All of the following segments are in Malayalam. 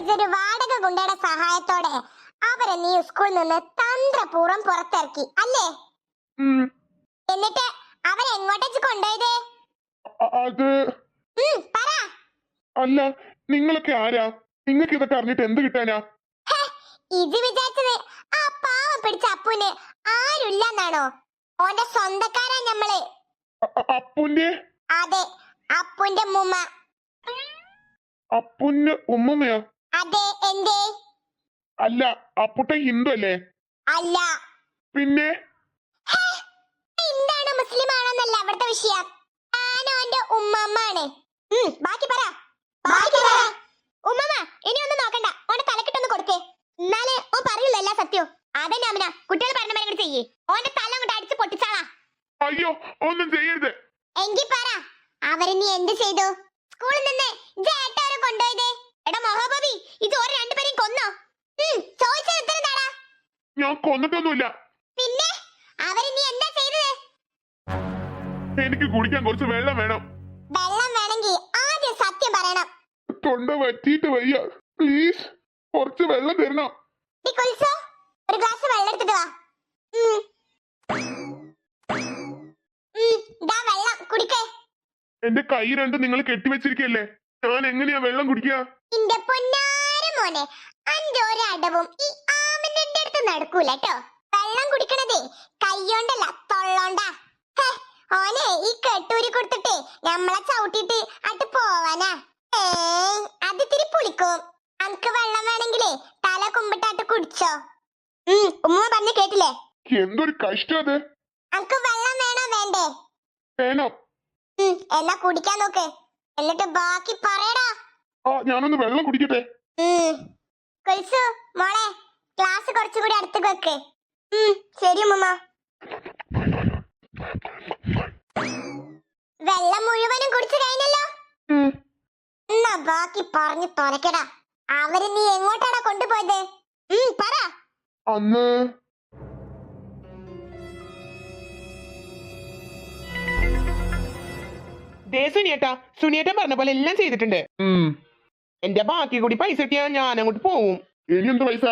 വെച്ചൊരു വാടക ഗുണ്ടയുടെ സഹായത്തോടെ അവരെ നീ സ്കൂളിൽ നിന്ന് തന്ത്രപൂർവം പുറത്തിറക്കി അല്ലേ? എന്നിട്ട് അവരെ എങ്ങോട്ടേക്ക് കൊണ്ടുപോയതേ? അത് പറ. അല്ല നിങ്ങളൊക്കെ ആരാ? നിങ്ങൾക്ക് ഇതൊക്കെ അറിഞ്ഞിട്ട് എന്ത് കിട്ടാനാ? ഇത് വിചാരിച്ചത് ആ പാവം പിടിച്ച അപ്പുന് ആരുല്ലെന്നാണോ ഓന്റെ സ്വന്തക്കാരാ ഞമ്മൾ. അപ്പുന്റെ അതെ അപ്പുന്റെ മുമ്മ അപ്പുന്റെ ഉമ്മമ്മയാ? അതെ എന്തേ? അല്ല അപ്പുട്ട ഹിന്ദു അല്ലേ? അല്ല. പിന്നെ? എന്താണ് മുസ്ലിം ആണോന്നല്ല അവിടുത്തെ വിഷയം? ഞാനും എന്റെ ഉമ്മമ്മാണ്. ബാക്കി പറ. ബാക്കി പറ. ഉമ്മമ്മ ഇനി ഒന്നും നോക്കണ്ട. ഓന്റെ തലക്കിട്ടൊന്ന് കൊടുത്തേ എന്നാലേ ഓ പറയുള്ളൂ എല്ലാ സത്യവും. അതന്നെ അമ്മന കുട്ടികൾ പറഞ്ഞ മരം കൂടി ചെയ്യേ. ഓന്റെ തല അങ്ങോട്ട് അടിച്ച് പൊട്ടിച്ചാളാ. അയ്യോ ഒന്നും ചെയ്യരുത്. എങ്കി പറ. അവർ നീ എന്ത് ചെയ്തു? സ്കൂളിൽ നിന്ന് ജേട്ടവരെ കൊണ്ടുപോയത്. എടാ മഹാഭാവി ഇത് ഓരോ രണ്ടുപേരെയും കൊന്നോ? ചോദിച്ചത് ഉത്തരം താടാ ഞാൻ കൊന്നിട്ടൊന്നുമില്ല. പിന്നെ? അവർ നീ എന്താ ചെയ്തത്? എനിക്ക് കുടിക്കാൻ കുറച്ച് വെള്ളം വേണം. വെള്ളം വേണമെങ്കിൽ ആദ്യം സത്യം പറയണം. തൊണ്ട വറ്റിയിട്ട് വയ്യ. പ്ലീസ് കുറച്ച് വെള്ളം തരണം. ഒരു ഗ്ലാസ് വെള്ളം എടുത്തിട്ട് വാ. വെള്ളം കുടിക്കേ. എന്റെ കൈ രണ്ട് നിങ്ങൾ കെട്ടിവെച്ചിരിക്കല്ലേ? ഞാൻ എങ്ങനെയാ വെള്ളം കുടിക്കുക? ഇന്റെ പൊന്നാര മോനെ അന്റെ ഒരടവും ഈ ആമന്റെ അടുത്ത് നടക്കൂല കേട്ടോ വെള്ളം കുടിക്കണതേ കയ്യോണ്ടല്ല തൊള്ളോണ്ടാ. ഓനെ ഈ കെട്ടൂരി കൊടുത്തിട്ട് നമ്മളെ ചവിട്ടിട്ട് അട്ട് പോവാനാ. ഏയ് അത് ഇത്തിരി പുളിക്കും. അനക്ക് വെള്ളം വേണമെങ്കിലേ തല കുമ്പിട്ടാട്ട് കുടിച്ചോ. ഉം ഉമ്മ പറഞ്ഞു കേട്ടില്ലേ? എന്തൊരു കഷ്ടത് അനക്ക് വെള്ളം വേണോ വേണ്ടേ? വേണം. എന്നാ കുടിക്കാൻ നോക്ക്. എന്നിട്ട് ബാക്കി പറയടാ. ആ ഞാനൊന്ന് വെള്ളം കുടിക്കട്ടെ. കുൽസു മോളെ ക്ലാസ് കുറച്ചുകൂടി അടുത്ത് വെക്ക്. ശരി ഉമ്മ വെള്ളം മുഴുവനും കുടിച്ചു കഴിഞ്ഞല്ലോ? എന്നാ ബാക്കി പറഞ്ഞു തുറക്കടാ അവർ നീ എങ്ങോട്ടാടാ കൊണ്ടുപോയത്? പറ. അന്ന് ദേ സുനിയേട്ടാ സുനിയേട്ടൻ പറഞ്ഞ പോലെ എല്ലാം ചെയ്തിട്ടുണ്ട്. എന്റെ ബാക്കി കൂടി പൈസ കിട്ടിയാ ഞാൻ അങ്ങോട്ട് പോവും. ഇനി എന്ത് പൈസ?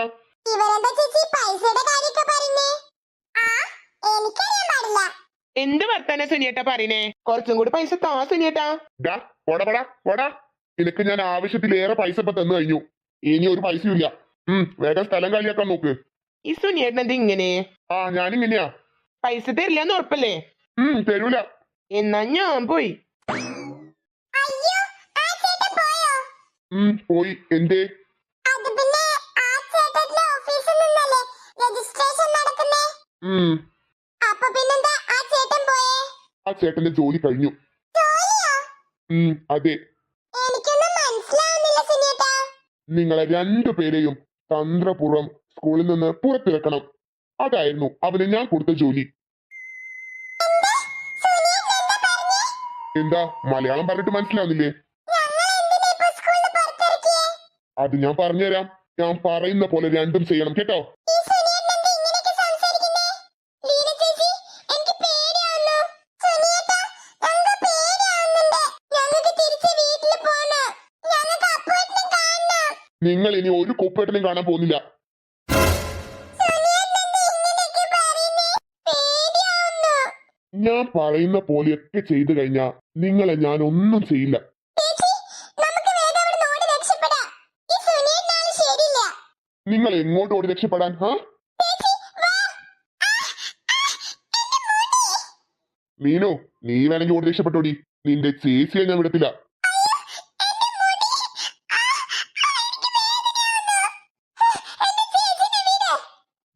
എന്ത് വർത്താന സുനിയേട്ട പറയണേ? കുറച്ചും കൂടി പൈസ താ സുനിയേട്ടാ. പോടാ പോടാ നിനക്ക് ഞാൻ ആവശ്യത്തിലേറെ പൈസ ഇപ്പൊ തന്നു കഴിഞ്ഞു. ഇനി ഒരു പൈസയും ഇല്ല. ഉം വേഗം സ്ഥലം കാലിയാക്കാൻ നോക്ക്. ഈ സുനിയേട്ടൻ എന്ത് ഇങ്ങനെ? ആ ഞാനിങ്ങനെയാ. പൈസ തരില്ലെന്ന് ഉറപ്പല്ലേ? ഉം തരൂല. എന്നാ ഞാൻ പോയി അയ്യോ ആ ചേട്ടൻ പോയോ ഉം. പോയി. എന്തേ? അത് പിന്നെ ആ ചേട്ടന്റെ ഓഫീസിൽ നിന്നല്ലേ രജിസ്ട്രേഷൻ നടക്കുന്നേ? ഉം. പിന്നെന്താ ആ ചേട്ടൻ പോയേ? ആ ചേട്ടന്റെ ജോലി കഴിഞ്ഞു. അതെ. നിങ്ങളെ രണ്ടു പേരെയും തന്ത്രപൂർവം സ്കൂളിൽ നിന്ന് പുറത്തിറക്കണം. അതായിരുന്നു അവന് ഞാൻ കൊടുത്ത ജോലി. എന്താ? മലയാളം പറഞ്ഞിട്ട് മനസ്സിലാവുന്നില്ലേ ഞങ്ങൾ എന്തിനാ ഇപ്പൊ സ്കൂളിൽ നിന്ന് പുറത്തിറക്കിയേ അത് ഞാൻ പറഞ്ഞുതരാം. ഞാൻ പറയുന്ന പോലെ രണ്ടും ചെയ്യണം കേട്ടോ? നിങ്ങൾ ഇനി ഒരു കുപ്പേട്ടനും കാണാൻ പോകുന്നില്ല. ഞാൻ പറയുന്ന പോലെയൊക്കെ ചെയ്തു കഴിഞ്ഞാ നിങ്ങളെ ഞാൻ ഒന്നും ചെയ്യില്ല ചേച്ചി നമുക്ക് വേഗം അവിടെ ഓടി രക്ഷപ്പെടാം ഈ സുനിയേട്ടനാൾ ശരിയില്ല നിങ്ങൾ എങ്ങോട്ട് ഓടി രക്ഷപ്പെടാൻ ഹാ? മീനു നീ വേണമെങ്കിൽ ഓടി രക്ഷപ്പെട്ടോടി. നിന്റെ ചേച്ചിയെ ഞാൻ വിടത്തില്ല.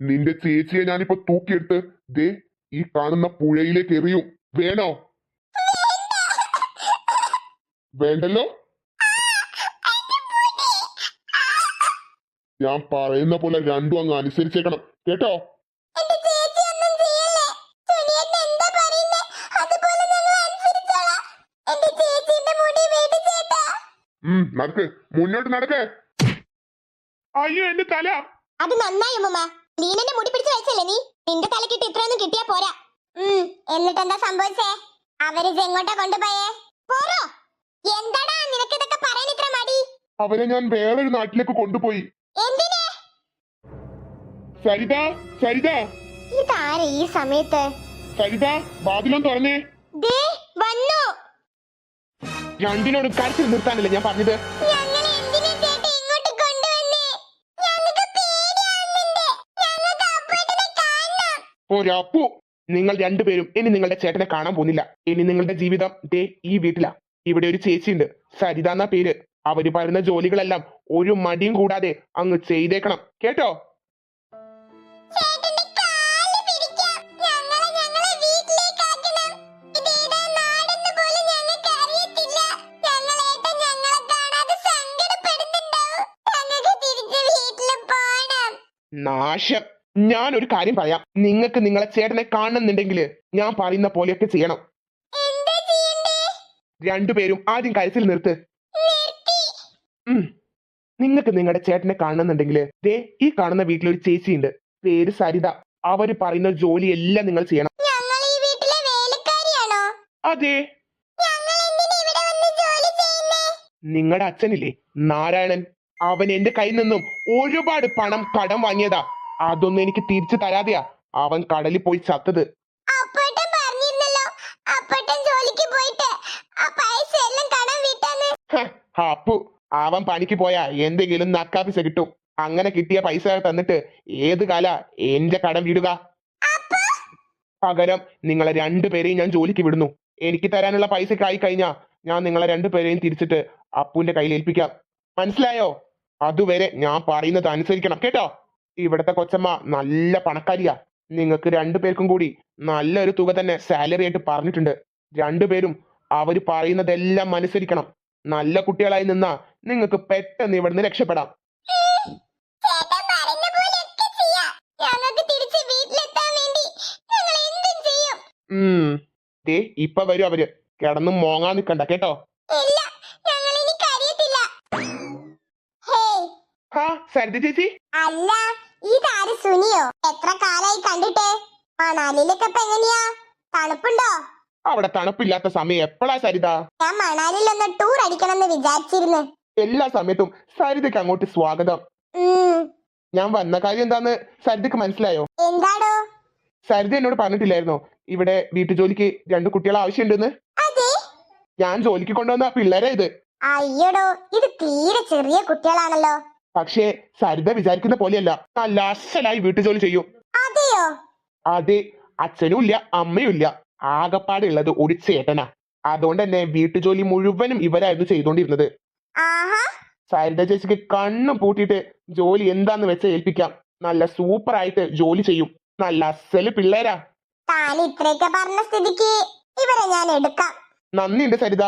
നിന്റെ ചേച്ചിയെ ഞാനിപ്പോ തൂക്കിയെടുത്ത് ദേ ഈ കാണുന്ന പുഴയിലേക്ക് എറിയും. വേണോ? വേണ്ടല്ലോ. ഞാൻ പറയുന്ന പോലെ രണ്ടും അങ്ങ് അനുസരിച്ചേക്കണം. കേട്ടോ? ഉം നടക്ക്. മുന്നോട്ട് നടക്ക്. അയ്യോ എന്റെ തല. അത് നന്നായി അമ്മ ലീനന്റെ മുടി പിടിച്ച് വെച്ചല്ലേ നീ? നിന്റെ തലക്കിട്ട് ഇത്രയൊന്നും കിട്ടിയാ പോരാ. ഉം എന്നിട്ട് എന്താ സംഭവിച്ചേ? അവർ ഇതെങ്ങോട്ടാ കൊണ്ടുപോയേ? പോരോ. എന്താടാ നിനക്ക് ഇതൊക്കെ പറയാൻ ഇത്ര മടി? അവരെ ഞാൻ വേറൊരു നാട്ടിലേക്ക് കൊണ്ടുപോയി. സരിത സരിത. ഇതാരെ ഈ സമയത്ത്? സരിത വാതിലം തുറന്നേ. ദേ വന്നു. രണ്ടിനോട് കരച്ചിൽ നിർത്താനല്ലേ ഞാൻ പറഞ്ഞത്. ഒരപ്പു നിങ്ങൾ രണ്ടുപേരും ഇനി നിങ്ങളുടെ ചേട്ടനെ കാണാൻ പോകുന്നില്ല. ഇനി നിങ്ങളുടെ ജീവിതം ദേ ഈ വീട്ടിലാ. ഇവിടെ ഒരു ചേച്ചിയുണ്ട്. സരിത എന്ന പേര്. അവർ പറയുന്ന ജോലികളെല്ലാം ഒരു മടിയും കൂടാതെ അങ്ങ് ചെയ്തേക്കണം. കേട്ടോ? നാശം. ഞാൻ ഒരു കാര്യം പറയാം. നിങ്ങൾക്ക് നിങ്ങളെ ചേട്ടനെ കാണണമെന്നുണ്ടെങ്കിൽ ഞാൻ പറയുന്ന പോലെയൊക്കെ ചെയ്യണം. രണ്ടുപേരും ആദ്യം കരച്ചിൽ നിർത്ത്. നിങ്ങൾക്ക് നിങ്ങളുടെ ചേട്ടനെ കാണണമെന്നുണ്ടെങ്കിൽ ദേ ഈ കാണുന്ന വീട്ടിൽ വീട്ടിലൊരു ചേച്ചിയുണ്ട്. പേര് സരിത. അവർ പറയുന്ന ജോലി എല്ലാം നിങ്ങൾ ചെയ്യണം. അതെ. നിങ്ങളുടെ അച്ഛനില്ലേ? നാരായണൻ. അവൻ എന്റെ കയ്യിൽ നിന്നും ഒരുപാട് പണം കടം വാങ്ങിയതാ. അതൊന്നും എനിക്ക് തിരിച്ചു തരാതെയാ. അവൻ കടലിൽ പോയി ചത്തത്. അപ്പു അവൻ പണിക്ക് പോയാ എന്തെങ്കിലും നക്കാപ്പിസ കിട്ടും. അങ്ങനെ കിട്ടിയ പൈസ തന്നിട്ട് ഏത് കാല എന്റെ കടം വിടുക? പകരം നിങ്ങളെ രണ്ടുപേരെയും ഞാൻ ജോലിക്ക് വിടുന്നു. എനിക്ക് തരാനുള്ള പൈസ ആയി കഴിഞ്ഞാ ഞാൻ നിങ്ങളെ രണ്ടുപേരെയും തിരിച്ചിട്ട് അപ്പുവിന്റെ കയ്യിൽ ഏൽപ്പിക്കാം. മനസ്സിലായോ? അതുവരെ ഞാൻ പറയുന്നത് അനുസരിക്കണം. കേട്ടോ? ഇവിടത്തെ കൊച്ചമ്മ നല്ല പണക്കാരിയാ. നിങ്ങൾക്ക് രണ്ടുപേർക്കും കൂടി നല്ലൊരു തുക തന്നെ സാലറി ആയിട്ട് പറഞ്ഞിട്ടുണ്ട്. രണ്ടുപേരും അവർ പറയുന്നതെല്ലാം അനുസരിക്കണം. നല്ല കുട്ടികളായി നിന്നാ നിങ്ങൾക്ക് പെട്ടെന്ന് ഇവിടുന്ന് രക്ഷപ്പെടാം. ദേ ഇപ്പൊ വരും അവർ. കിടന്ന് മോങ്ങാൻ നിക്കണ്ട കേട്ടോ? സരിത ചേച്ചി? അല്ല ഇതാര് സുനിയോ? എത്ര കാലായി കണ്ടിട്ട്? മണാലിയിലൊക്കെ നാലിലൊക്കെ എങ്ങനെയാ? തണുപ്പുണ്ടോ? അവിടെ തണുപ്പില്ലാത്ത സമയം എപ്പോഴാ സരിത? ഞാൻ മണാലിയിൽ ഒന്ന് ടൂർ അടിക്കണമെന്ന് വിചാരിച്ചിരുന്നു. എല്ലാ സമയത്തും സരിതയ്ക്ക് അങ്ങോട്ട് സ്വാഗതം. ഞാൻ വന്ന കാര്യം എന്താന്ന് സരിതയ്ക്ക് മനസ്സിലായോ? എന്താടോ? സരിത എന്നോട് പറഞ്ഞിട്ടില്ലായിരുന്നോ? ഇവിടെ വീട്ടുജോലിക്ക് രണ്ട് കുട്ടികൾ ആവശ്യമുണ്ടെന്ന്? ഞാൻ ജോലിക്ക് കൊണ്ടുവന്ന പിള്ളേരെ ഇത്. അയ്യടോ ഇത് തീരെ ചെറിയ കുട്ടികളാണല്ലോ. പക്ഷേ സരിത വിചാരിക്കുന്ന പോലെയല്ല. നല്ല അസലായി വീട്ടുജോലി ചെയ്യും. അതെയോ? അതെ അച്ഛനും ഇല്ല അമ്മയും ഇല്ല. ആകപ്പാടുള്ളത് ഒരു ചേട്ടനാ. അതുകൊണ്ട് തന്നെ വീട്ടുജോലി മുഴുവനും ഇവരായിരുന്നു ചെയ്തുകൊണ്ടിരുന്നത് സരിത ചേച്ചിക്ക് കണ്ണും പൂട്ടിയിട്ട് ജോലി എന്താന്ന് വെച്ച ഏൽപ്പിക്കാം. നല്ല സൂപ്പർ ആയിട്ട് ജോലി ചെയ്യും. നല്ല അസൽ പിള്ളേരാ. താൻ ഇത്രയൊക്കെ പറഞ്ഞ സ്ഥിതിക്ക് ഇവരെ ഞാൻ എടുക്കാം. നന്ദിയുണ്ട് സരിത.